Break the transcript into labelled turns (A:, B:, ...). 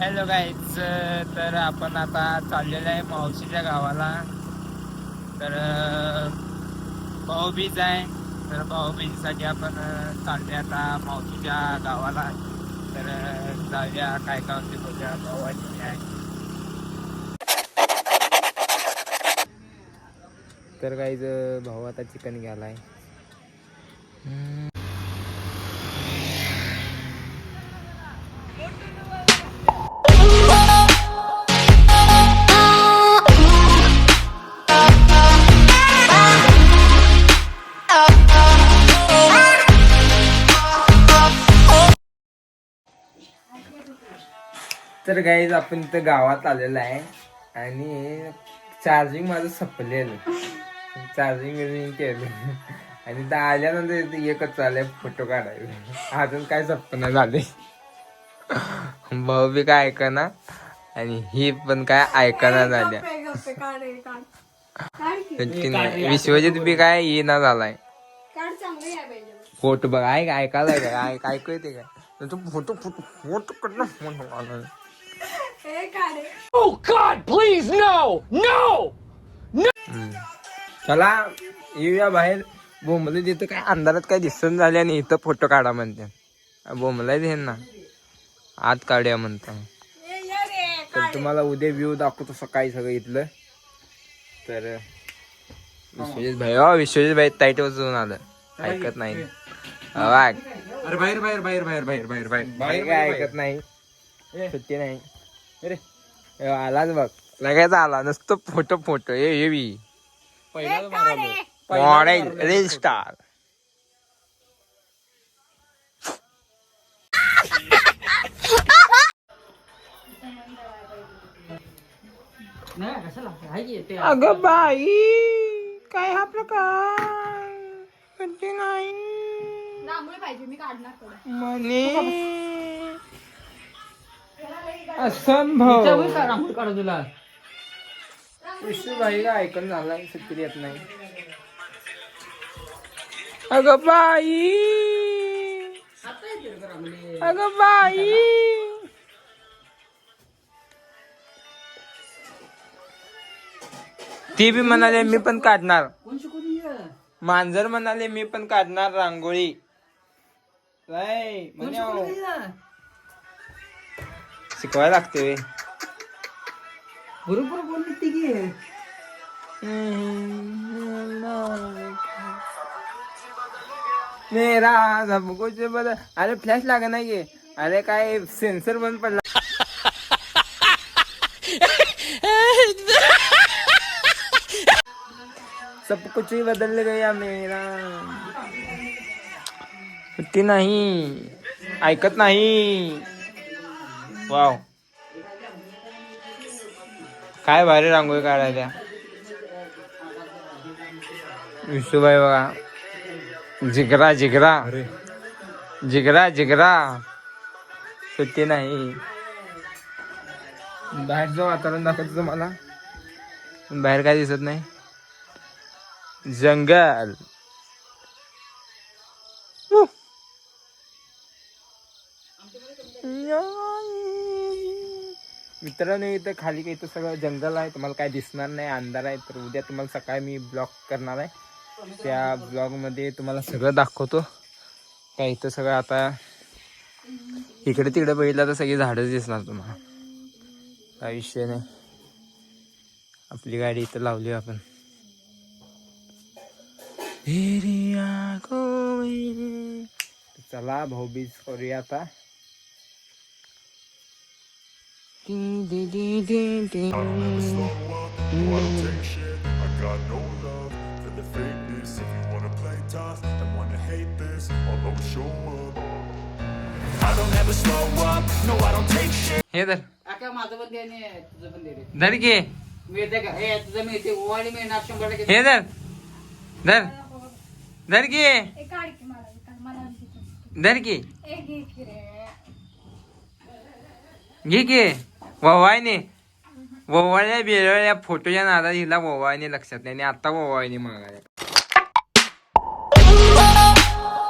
A: Hello guys तर आपण आता चाललेलो आहे मावशीच्या गावाला. तर भाऊबीज आहे. तर भाऊबीजसाठी आपण चालले आता मावशीच्या गावाला. तर जाऊया. काय काय होते बघूया. भावाची आहे तर काहीच भाऊ आता चिकन घ्यायलाय तर गाईज आपण इथं गावात आलेलो आहे. आणि चार्जिंग माझं संपलेलं. चार्जिंग बिर्जिंग केलं. आणि इथं आल्यानंतर इथं एकच चाललंय फोटो काढायचे अजून काय सपना झाले भाऊ बी काय ऐकना. आणि ही पण काय ऐकना झाल्या. विश्वजित बी काय येईना झालाय. फोटो बघ ऐक ऐकायला काय ऐक ऐकू येते काय तू फोटो फोटो फोटो कडनं फोटो आला चला येऊया बाहेर. बोंबले तिथं काय अंधारात काय दिसन झाले आणि इथं फोटो काढा म्हणते. बोंबला दे ना आत काढूया म्हणता. तर तुम्हाला उद्या व्ह्यू दाखवतो सकाळी सगळं इथलं. तर विश्वजित भाई हो विश्वजित भाई ताईट वाजवून आलं. ऐकत नाही.
B: बाहेर बाहेर बाहेर बाहेर बाहेर बाहेर बाहेर.
A: भाई काय ऐकत नाही. सुट्टी नाही. अरे ए, आलाच बघ. लगायचा आला नुसतं फोटो फोटो ये ये बी. मॉडेल रील स्टार अगं बाई काय हा प्रकार? कधी नाही.
C: रांगोळी
A: असंभव. का ऐकून येत नाही. अगं बाई. अगं बाई. ती बी म्हणाले मी पण काढणार. मांजर म्हणाले मी पण काढणार रांगोळी. नाही म्हणे अहो. शिकवायला लागते वे.
D: बरोबर बोलली ती की
A: मेरा सब कुछ बदल अरे फ्लॅश लागा नाही गे अरे काय सेन्सर बंद पडला सब कुछ ही बदल गया मेरा सुट्टी नाही ऐकत नाही वाव. काय भारी रांगोळी काढायच्या विष्णूबाई बघा. जिगरा जिगरा. जिगरा जिगरा. सुट्टी नाही. बाहेरचं वातावरण दाखवतो तुम्हाला? बाहेर काय दिसत नाही. जंगल. मित्रांनो इथं खाली काही इथं सगळं जंगल आहे. तुम्हाला काय दिसणार नाही अंधार आहे. तर उद्या तुम्हाला सकाळी मी ब्लॉग करणार आहे. त्या ब्लॉगमध्ये तुम्हाला सगळं दाखवतो. काय इथं सगळं आता इकडे तिकडे बघितलं तर सगळी झाडंच दिसणार तुम्हाला. काय विषय नाही. आपली गाडी इथं लावली आपण. चला भाऊबीज करूया आता. हे धर
D: आका माझं पण दे आणि तुझं पण दे रे
A: धर घे
D: मिळते का हे तुझं मिळते ओवाळी मिळणार शंभर टक्के
A: हे धर धर धर घे
C: एक काढ की मला एक काढ, मला आणि तिचं.
A: धर घे
C: एक घे की रे
A: घे घे ववायने ववाळ्या बिरळ्या फोटोच्या नादात हिला ववायने लक्षात नाही. आणि आता ववायने मागायला